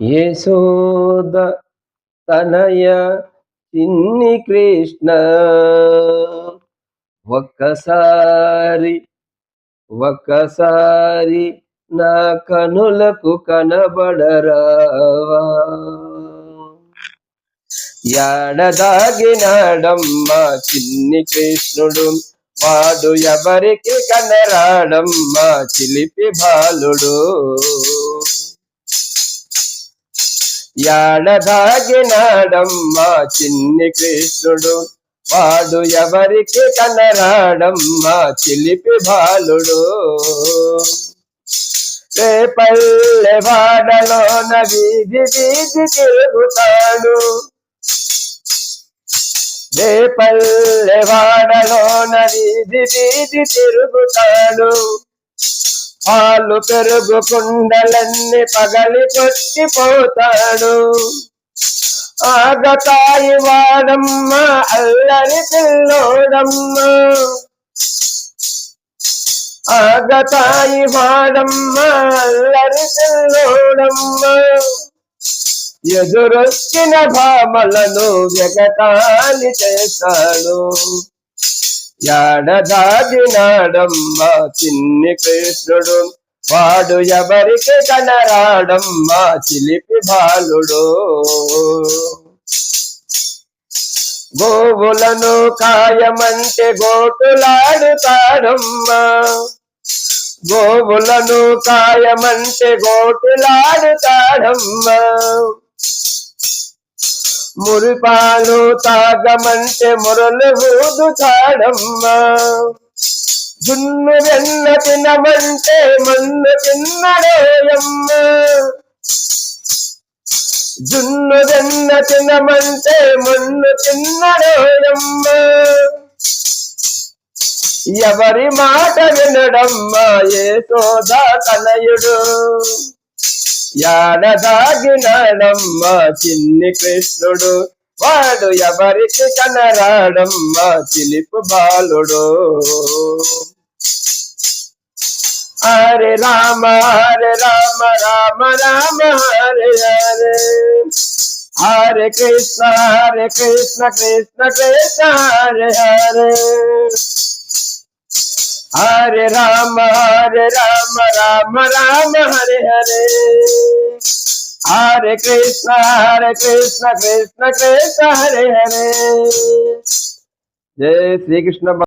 యశోద తనయ చిన్ని కృష్ణ. ఒక్కసారి ఒక్కసారి నా కనులకు కనబడరావా యాడదాగినాడమ్మా చిన్ని కృష్ణుడు వాడు ఎవరికి కనరాడమ్మా చిలిపి బాలుడు. యాడదాగినాడమ్మా చిన్ని కృష్ణుడు. వాడు ఎవరికి కనరాడమ్మా చిలిపి బాలుడు. రేపల్లె వాడలోన వీధి వీధి తిరుగుతాడు. రేపల్లె వాడలోన వీధి వీధి తిరుగుతాడు. పాలు పెరుగు కుండలన్నీ పగలి కొట్టిపోతాడు. ఆగతాయి వాడమ్మ అల్లరి పిల్లోడమ్మ. ఆగతాయి వాడమ్మ అల్లరి పిల్లోడమ్మ. ఎదురొచ్చిన భామలను వ్యగతాలి చేశాడు. యాడదాగినాడమ్మ చిన్ని కృష్ణుడు. వాడు ఎవరికి కనరాడమ్మా చిలిపి బాలుడు. గోవులను కాయమంటే గోటులాడుతాడమ్మా. గోవులను కాయమంటే గోటులాడుతాడమ్మా. మురిపాలు తాగమంటే మురలు ఊదుతాడమ్మా జున్ను వెన్న తినమంటే మన్ను తిన్నడేయమ్మ జున్ను వెన్న తినమంటే మన్ను తిన్నడేయమ్మ ఎవరి మాట వినడమ్మా ఏ సోదా తనయుడు యాడదాగినాడమ్మా చిన్ని కృష్ణుడు. వాడు ఎవరికి కనరాడమ్మ చిలిపు బాలుడు. హరే రామ హరే రామ రామ రామ హరే హరే హరే కృష్ణ హరే కృష్ణ కృష్ణ కృష్ణ హరే హరే హరే రామ హరే రామ రామ రామ హరే హరే హరే కృష్ణ హరే కృష్ణ కృష్ణ కృష్ణ హరే హరే జయ శ్రీకృష్ణ